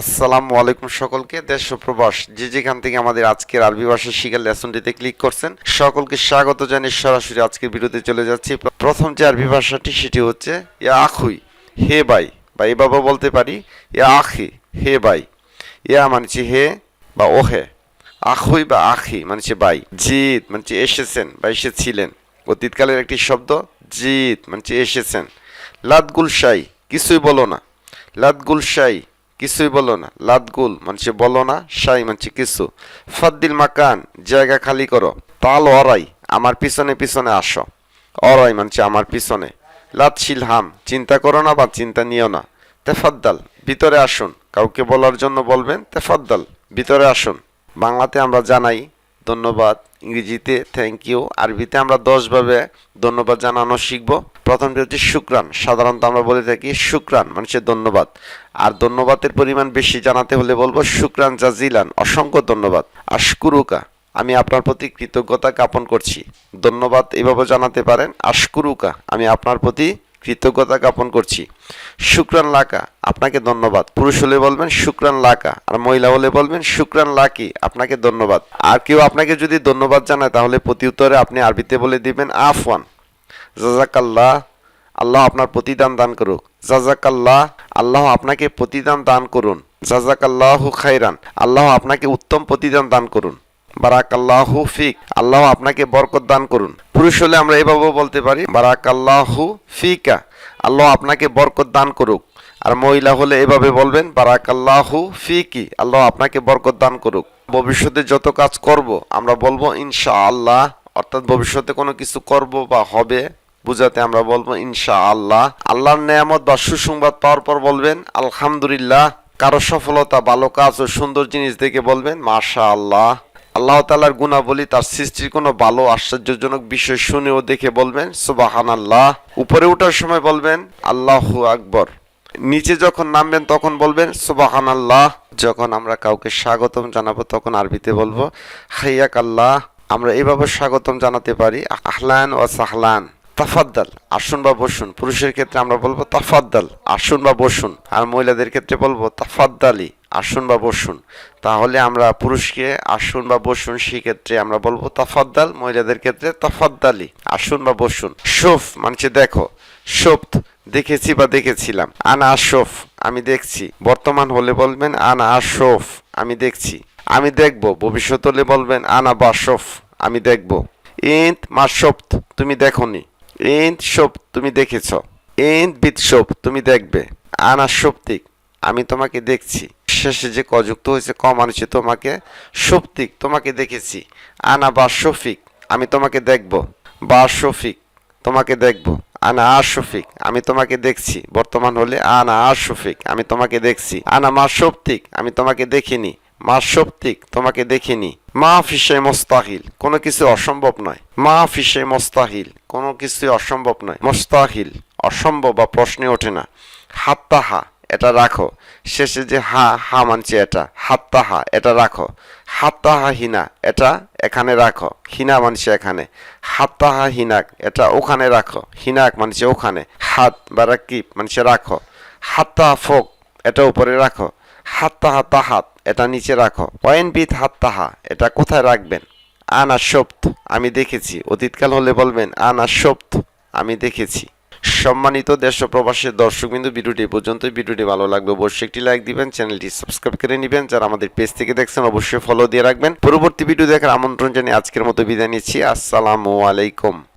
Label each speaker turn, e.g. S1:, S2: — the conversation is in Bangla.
S1: আসসালামু আলাইকুম সকলকে, দেশ ও প্রবাস। যে যেখান থেকে আমাদের আজকের আরবি ভাষা শিখার লেসনটিতে ক্লিক করছেন, সকলকে স্বাগত জানিয়ে সরাসরি আজকের ভিডিওতে চলে যাচ্ছি। প্রথম যে আরবি ভাষাটি, সেটি হচ্ছে ইয়া আখুই, হে ভাই বা এভাবে বলতে পারি, ইয়া আখি, হে ভাই ইয়া মানছি হে বা ওহে। আখুই বা আখি মানছে ভাই জিত মানছে এসেছেন বা এসেছিলেন। অতীতকালের একটি শব্দ জিত মানছে এসেছেন। লাদগুল শাই কিছুই বলো না। লাদগুল শাই কিছুই বলো না। লাদগুল মানছে বলো না শাই মানছে কিছু। ফাদ্দিল মাকান, জায়গা খালি করো, তাল অরাই, আমার পিছনে পিছনে আসো। অরাই মানছে আমার পিছনে। লাদ শিলহাম চিন্তা করো না বা চিন্তা নিও না। তেফাদ্দাল, ভিতরে আসুন। কাউকে বলার জন্য বলবেন, তেফাদ্দাল, ভিতরে আসুন। বাংলাতে আমরা জানাই, ধন্যবাদ। ইংরেজিতে থ্যাংক ইউ আরবিতে আমরা দশভাবে ধন্যবাদ জানানো শিখব। প্রথমটি হচ্ছে শুক্রান সাধারণত আমরা বলে থাকি শুক্রান মানুষের ধন্যবাদ। আর ধন্যবাদের পরিমাণ বেশি জানাতে হলে বলব শুক্রান জাজিলান, অসংখ্য ধন্যবাদ। আশকুরুকা আমি আপনার প্রতি কৃতজ্ঞতা জ্ঞাপন করছি। ধন্যবাদ এভাবে জানাতে পারেন। আশকুরুকা আমি আপনার প্রতি কৃতজ্ঞতা জ্ঞাপন করছি। শুক্রান লাকা, আপনাকে ধন্যবাদ। পুরুষ হলে বলবেন শুক্রান লাকা, আর মহিলা হলে বলবেন শুক্রান লাকি, আপনাকে ধন্যবাদ। আর কেউ আপনাকে যদি ধন্যবাদ জানায়, তাহলে প্রতি উত্তরে আপনি আরবিতে বলে দিবেন আফওয়ান। জাজাকাল্লাহ আল্লাহ আপনার প্রতিদান দান করুক। জাজাকাল্লাহ আল্লাহ আপনাকে প্রতিদান দান করুন। জাজাকাল্লাহু খাইরান আল্লাহ আপনাকে উত্তম প্রতিদান দান করুন। বারাকাল্লাহু ফিক, আল্লাহ আপনাকে বরকত দান করুন। পুরুষ হলে আমরা এভাবেও বলতে পারি, বারাকাল্লাহু ফিকা, আল্লাহ আপনাকে বরকত দান করুক। আর মহিলা হলে এভাবে বলবেন, বারাকাল্লাহু ফিকি, আল্লাহ আপনাকে বরকত দান করুক। ভবিষ্যতে যত কাজ করব, আমরা বলব ইনশা আল্লাহ অর্থাৎ ভবিষ্যতে কোনো কিছু করব বা হবে বুঝাতে আমরা বলব ইনশা আল্লাহ আল্লাহর নেয়ামত বা সুসংবাদ পাওয়ার পর বলবেন, আলহামদুলিল্লাহ, কারও সফলতা, ভালো কাজ ও সুন্দর জিনিস দেখে বলবেন মাশা আল্লাহ আল্লাহ তালার গুণাবলী, তার সৃষ্টির কোনো ভালো আশ্চর্যজনক বিষয় শুনে ও দেখে বলবেন সুবাহান আল্লাহ উপরে ওঠার সময় বলবেন, আল্লাহ আকবর। নিচে যখন নামবেন তখন বলবেন সুবাহান আল্লাহ যখন আমরা কাউকে স্বাগতম জানাব তখন আরবিতে বলব হাইয়াক আল্লাহ আমরা এভাবে স্বাগতম জানাতে পারি, আহলান ও সাহলান। তাফাদ্দাল, আসুন বা বসুন। পুরুষের ক্ষেত্রে আমরা বলব তাফাদ্দাল, আসুন বা বসুন। আর মহিলাদের ক্ষেত্রে বলব তাফাদ্দালি, আসুন বা বসুন। তাহলে আমরা পুরুষকে আসুন বা বসুন, সেক্ষেত্রে আমরা বলব তাফাদ্দাল, মহিলাদের ক্ষেত্রে তাফাদ্দালি, আসুন বা বসুন। শোফ মানছে দেখো শোফ দেখেছি বা দেখেছিলাম। আনা আশোফ আমি দেখছি। বর্তমান হলে বলবেন আনা আশোফ আমি দেখছি। আমি দেখব, ভবিষ্যৎ হলে বলবেন আনা বাসফ আমি দেখব। ইন্ত মাসপ্ত তুমি দেখনি। ইন্ত সব তুমি দেখেছ। ইন্ত বিত সব তুমি দেখবে। আনা সপ্তিক, আমি তোমাকে দেখছি। শেষে যে কযুক্ত হয়েছে ক মানুষে তোমাকে সপ্তিক, তোমাকে দেখেছি। আনা বা শফিক আমি তোমাকে দেখব। বা শফিক তোমাকে দেখব। আনা আর শফিক আমি তোমাকে দেখছি। বর্তমান হলে আনা আর শফিক আমি তোমাকে দেখছি। আনা মা সপ্তিক, আমি তোমাকে দেখিনি। মা সপ্তিক, তোমাকে দেখিনি। মা ফিসে মোস্তাহিল কোনো কিছু অসম্ভব নয়। মা ফিসে মোস্তাহিল কোনো কিছু অসম্ভব নয়। মোস্তাহিল অসম্ভব বা প্রশ্নে ওঠে না। হাত্তাহা, এটা রাখো। শেষে যে হা হা মানছে এটা। হাত্তাহা, এটা রাখো। হাত্তাহা হিনা, এটা এখানে রাখো। হিনা মানছে এখানে। হাত্তাহা হিনাক, এটা ওখানে রাখো। হিনাক মানছে ওখানে। হাত বা রাকিব মানছে রাখো। হাত্তাহা ফোক, এটা উপরে রাখো। হাত্তাহা তাহাত এটা নিচে রাখো। পয়েন্ট বিথ হাত তাহা এটা কোথায় রাখবেন? আনা সপ্ত আমি দেখেছি। অতীতকাল হলে বলবেন, আনা সপ্ত আমি দেখেছি। সম্মানিত দেশ প্রবাসের দর্শক বিন্দু ভিডিওটি পর্যন্ত ভিডিওটি ভালো লাগবে অবশ্যই একটি লাইক দিবেন, চ্যানেলটি সাবস্ক্রাইব করে নেবেন। যারা আমাদের পেজ থেকে দেখছেন, অবশ্যই ফলো দিয়ে রাখবেন। পরবর্তী ভিডিও দেখার আমন্ত্রণ জানিয়ে আজকের মতো বিদায় নিচ্ছি। আসসালামু আলাইকুম।